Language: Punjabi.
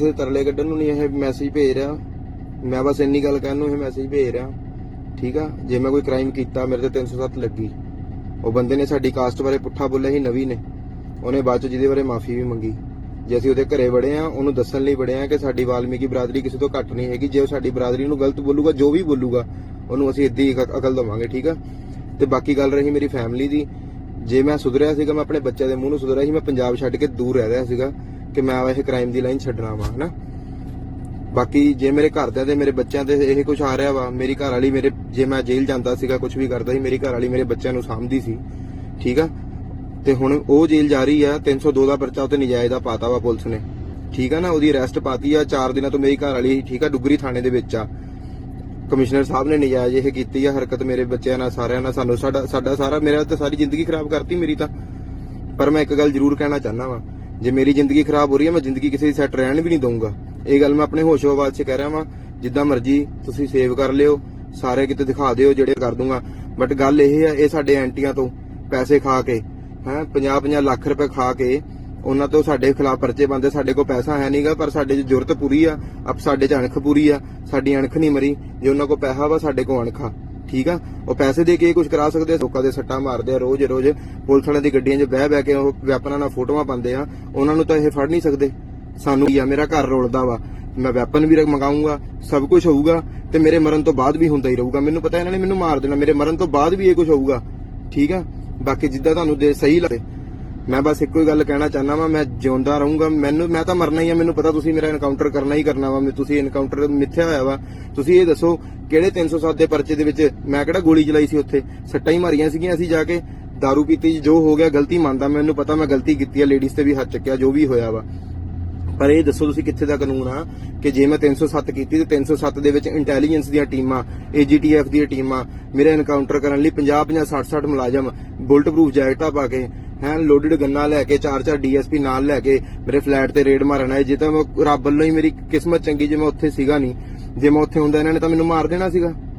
ਕਿਸੇ ਤਰਲੇ ਕੱਢਣ ਨੂੰ ਨਹੀਂ ਇਹ ਮੈਸੇਜ ਭੇਜ ਰਿਹਾ। ਮੈਂ ਬਸ ਇੰਨੀ ਗੱਲ ਕਹਿਣ ਨੂੰ ਇਹ ਮੈਸੇਜ ਭੇਜ ਰਿਹਾ। ਠੀਕ ਆ? ਜੇ ਮੈਂ ਕੋਈ ਕ੍ਰਾਈਮ ਕੀਤਾ, ਮੇਰੇ ਤੇ 307 ਲੱਗੀ। ਉਹ ਬੰਦੇ ਨੇ ਸਾਡੀ ਕਾਸਟ ਬਾਰੇ ਪੁੱਠਾ ਬੋਲਿਆ ਸੀ, ਨਵੀ ਨੇ। ਉਹਨੇ ਬਾਅਦ ਚ ਜਿਹਦੇ ਬਾਰੇ ਮਾਫੀ ਵੀ ਮੰਗੀ। ਜੇ ਅਸੀਂ ਉਹਦੇ ਘਰੇ ਵੜੇ ਆ, ਉਹਨੂੰ ਦੱਸਣ ਲਈ ਵੜੇ ਆ ਕਿ ਸਾਡੀ ਵਾਲਮੀਕੀ ਬਰਾਦਰੀ ਕਿਸੇ ਤੋਂ ਘੱਟ ਨਹੀਂ ਹੈਗੀ। ਜੇ ਉਹ ਸਾਡੀ ਬਰਾਦਰੀ ਨੂੰ ਗਲਤ ਬੋਲੂਗਾ, ਜੋ ਵੀ ਬੋਲੂਗਾ, ਉਹਨੂੰ ਅਸੀਂ ਇੱਦੀ ਅਕਲ ਦਵਾਂਗੇ, ਠੀਕ ਆ? ਤੇ ਬਾਕੀ ਗੱਲ ਰਹੀ ਮੇਰੀ ਫੈਮਿਲੀ ਦੀ। ਜੇ ਮੈਂ ਸੁਧਰਿਆ ਸੀਗਾ, ਮੈਂ ਆਪਣੇ ਬੱਚੇ ਦੇ ਮੂੰਹ ਨੂੰ ਸੁਧਰਿਆ ਸੀ, ਮੈਂ ਪੰਜਾਬ ਛੱਡ ਕੇ ਦੂਰ ਰਹਿ ਰਿਹਾ ਸੀਗਾ। ਕਿ ਮੈਂ ਇਹ ਕ੍ਰਾਈਮ ਦੀ ਲਾਈਨ ਛੱਡਣਾ ਵਾ, ਹਨਾ? ਬਾਕੀ ਜੇ ਮੇਰੇ ਘਰਦਿਆਂ ਤੇ ਮੇਰੇ ਬੱਚਿਆਂ ਤੇ ਇਹ ਕੁਝ ਆ ਰਿਹਾ ਵਾ, ਮੇਰੀ ਘਰ ਵਾਲੀ ਮੇਰੇ, ਜੇ ਮੈਂ ਜੇਲ੍ਹ ਜਾਂਦਾ ਸੀਗਾ ਕੁਝ ਵੀ ਕਰਦਾ ਸੀ, ਮੇਰੀ ਘਰ ਵਾਲੀ ਮੇਰੇ ਬੱਚਿਆਂ ਨੂੰ ਸਾਂਭਦੀ ਸੀ, ਠੀਕ ਆ? ਤੇ ਹੁਣ ਉਹ ਜੇਲ੍ਹ ਜਾ ਰਹੀ ਆ 302 ਦਾ ਪਰਚਾ ਉਤੇ ਨਜਾਇਜ਼ ਦਾ ਪਾਤਾ ਵਾ ਪੁਲਿਸ ਨੇ, ਠੀਕ ਆ ਨਾ? ਉਹਦੀ ਅਰੈਸਟ ਪਾਤੀ ਆ 4 ਦਿਨਾਂ ਤੋਂ ਮੇਰੀ ਘਰ ਵਾਲੀ ਠੀਕ ਆ, ਡੁਗਰੀ ਥਾਣੇ ਦੇ ਵਿੱਚ ਆ। ਕਮਿਸ਼ਨਰ ਸਾਹਿਬ ਨੇ ਨਜਾਇਜ਼ ਇਹ ਕੀਤੀ ਆ, ਹਰਕਤ ਮੇਰੇ ਬੱਚਿਆਂ ਨਾਲ, ਸਾਰਿਆਂ ਨਾਲ, ਸਾਨੂੰ ਸਾਡਾ ਸਾਡਾ ਸਾਰਾ, ਮੇਰਾ ਤਾਂ ਸਾਰੀ ਜ਼ਿੰਦਗੀ ਖਰਾਬ ਕਰਤੀ ਮੇਰੀ ਤਾਂ। ਪਰ ਮੈਂ ਇੱਕ ਗੱਲ ਜ਼ਰੂਰ ਕਹਿਣਾ ਚਾਹਨਾ ਵਾ ਜੇ ਮੇਰੀ ਜ਼ਿੰਦਗੀ ਖਰਾਬ ਹੋ ਰਹੀ ਹੈ, ਮੈਂ ਜ਼ਿੰਦਗੀ ਕਿਸੇ ਦੀ ਸੈੱਟ ਰਹਿਣ ਵੀ ਨਹੀਂ ਦਊਂਗਾ। ਇਹ ਗੱਲ ਮੈਂ ਆਪਣੇ ਹੋਸ਼ੋ ਆਵਾਜ਼ 'ਚ ਕਹਿ ਰਿਹਾ ਵਾਂ, ਜਿੱਦਾਂ ਮਰਜ਼ੀ ਤੁਸੀਂ ਸੇਵ ਕਰ ਲਿਓ, ਸਾਰੇ ਕਿਤੇ ਦਿਖਾ ਦਿਓ ਜਿਹੜੇ ਕਰ ਦੂੰਗਾ ਬਟ ਗੱਲ ਇਹ ਆ, ਇਹ ਸਾਡੇ ਐਂਟੀਆਂ ਤੋਂ ਪੈਸੇ ਖਾ ਕੇ, ਹੈ 50 50 ਲੱਖ ਰੁਪਏ ਖਾ ਕੇ, ਉਹਨਾਂ ਤੋਂ ਸਾਡੇ ਖਿਲਾਫ ਪਰਚੇ ਬੰਦੇ ਸਾਡੇ ਕੋਲ ਪੈਸਾ ਹੈ ਨਹੀਂਗਾ ਪਰ ਸਾਡੇ 'ਚ ਜ਼ਰੂਰਤ ਪੂਰੀ ਆ। ਅਬ ਸਾਡੇ 'ਚ ਅਣਖ ਪੂਰੀ ਆ, ਸਾਡੀ ਅਣਖ ਨਹੀਂ ਮਰੀ, ਜੇ ਉਹਨਾਂ ਕੋਲ ਪੈਸਾ ਵਾ, ਸਾਡੇ ਕੋਲ ਅਣਖ ਆ। ਠੀਕ ਆ? ਉਹ ਪੈਸੇ ਦੇ ਕੇ ਕੁਝ ਕਰਾ ਸਕਦੇ ਆ ਲੋਕਾਂ ਦੇ ਸੱਟਾਂ ਮਾਰਦੇ ਆ ਰੋਜ਼ ਰੋਜ਼। ਪੁਲਿਸ ਵਾਲਿਆਂ ਦੀ ਗੱਡੀਆਂ 'ਚ ਬਹਿ ਬਹਿ ਕੇ ਉਹ ਵੈਪਨਾਂ ਨਾਲ ਫੋਟੋਆਂ ਪਾਉਂਦੇ ਆ। ਉਹਨਾਂ ਨੂੰ ਤਾਂ ਇਹ ਫੜ ਨਹੀਂ ਸਕਦੇ। ਸਾਨੂੰ ਕੀ ਆ, ਮੇਰਾ ਘਰ ਰੋਲਦਾ ਵਾ। ਮੈਂ ਵੈਪਨ ਵੀ ਮੰਗਾਉਂਗਾ ਸਭ ਕੁਝ ਹੋਊਗਾ ਤੇ ਮੇਰੇ ਮਰਨ ਤੋਂ ਬਾਅਦ ਵੀ ਹੁੰਦਾ ਹੀ ਰਹੂਗਾ। ਮੈਨੂੰ ਪਤਾ ਇਹਨਾਂ ਨੇ ਮੈਨੂੰ ਮਾਰ ਦੇਣਾ। ਮੇਰੇ ਮਰਨ ਤੋਂ ਬਾਅਦ ਵੀ ਇਹ ਕੁਝ ਹੋਊਗਾ। ਠੀਕ ਆ? ਬਾਕੀ ਜਿੱਦਾਂ ਤੁਹਾਨੂੰ ਦੇ ਸਹੀ ਲੱਗੇ ਮੈਂ ਬਸ ਇੱਕੋ ਹੀ ਗੱਲ ਕਹਿਣਾ ਚਾਹੁੰਦਾ ਵਾਂ, ਮੈਂ ਜਿਉਂਦਾ ਰਹੂੰਗਾ, ਮੈਨੂੰ, ਮੈਂ ਤਾਂ ਮਰਨਾ ਹੀ ਆ, ਮੈਨੂੰ ਪਤਾ ਤੁਸੀਂ ਮੇਰਾ ਐਨਕਾਊਂਟਰ ਕਰਨਾ ਹੀ ਕਰਨਾ ਵਾ ਮੈਂ ਤੁਸੀਂ ਐਨਕਾਊਂਟਰ ਮਿੱਥਿਆ ਹੋਇਆ ਵਾ। ਤੁਸੀਂ ਇਹ ਦੱਸੋ, ਕਿਹੜੇ 307 ਦੇ ਪਰਚੇ ਦੇ ਵਿੱਚ ਮੈਂ ਕਿਹੜਾ ਗੋਲੀ ਚਲਾਈ ਸੀ ਉੱਥੇ? ਸੱਟਾਂ ਹੀ ਮਾਰੀਆਂ ਸੀਗੀਆਂ ਅਸੀਂ ਜਾ ਕੇ दारू ਪੀਤੀ, ਜੋ ਹੋ ਗਿਆ ਗਲਤੀ ਮੰਨਦਾ, ਮੈਨੂੰ ਪਤਾ ਮੈਂ ਗਲਤੀ ਕੀਤੀ ਆ ਲੇਡੀਜ਼ ਤੇ ਵੀ ਹੱਥ ਚੱਕਿਆ, ਜੋ ਵੀ ਹੋਇਆ ਵਾ। ਪਰ ਇਹ ਦੱਸੋ ਤੁਸੀਂ ਕਿੱਥੇ ਦਾ ਕਾਨੂੰਨ ਆ, ਕਿ ਜੇ ਮੈਂ 307 ਕੀਤੀ ਤੇ 307 ਦੇ ਵਿੱਚ ਇੰਟੈਲੀਜੈਂਸ ਦੀਆਂ ਟੀਮਾਂ ਏਜੀਟੀਐਫ ਦੀਆਂ ਟੀਮਾਂ, ਮੇਰੇ ਐਨਕਾਊਂਟਰ ਕਰਨ ਲਈ 50 50 60 60 ਮੁਲਾਜ਼ਮ ਬੁਲਟ ਪ੍ਰੂਫ ਜੈਕਟਾਂ ਪਾ ਕੇ ਹੈ, ਲੋਡਡ ਗੰਨਾ ਲੈ ਕੇ, ਚਾਰ ਚਾਰ ਡੀਐਸਪੀ ਨਾਲ ਲੈ ਕੇ ਮੇਰੇ ਫਲੈਟ ਤੇ ਰੇਡ ਮਾਰਨ ਆਏ। ਜੇ ਤਾਂ ਮੈਂ ਰੱਬ ਵੱਲੋਂ ਹੀ ਮੇਰੀ ਕਿਸਮਤ ਚੰਗੀ, ਜੇ ਮੈਂ ਉੱਥੇ ਸੀਗਾ ਨਹੀਂ। ਜੇ ਮੈਂ ਉੱਥੇ ਹੁੰਦਾ ਇਹਨਾਂ ਨੇ ਤਾਂ ਮੈਨੂੰ ਮਾਰ ਦੇਣਾ ਸੀਗਾ।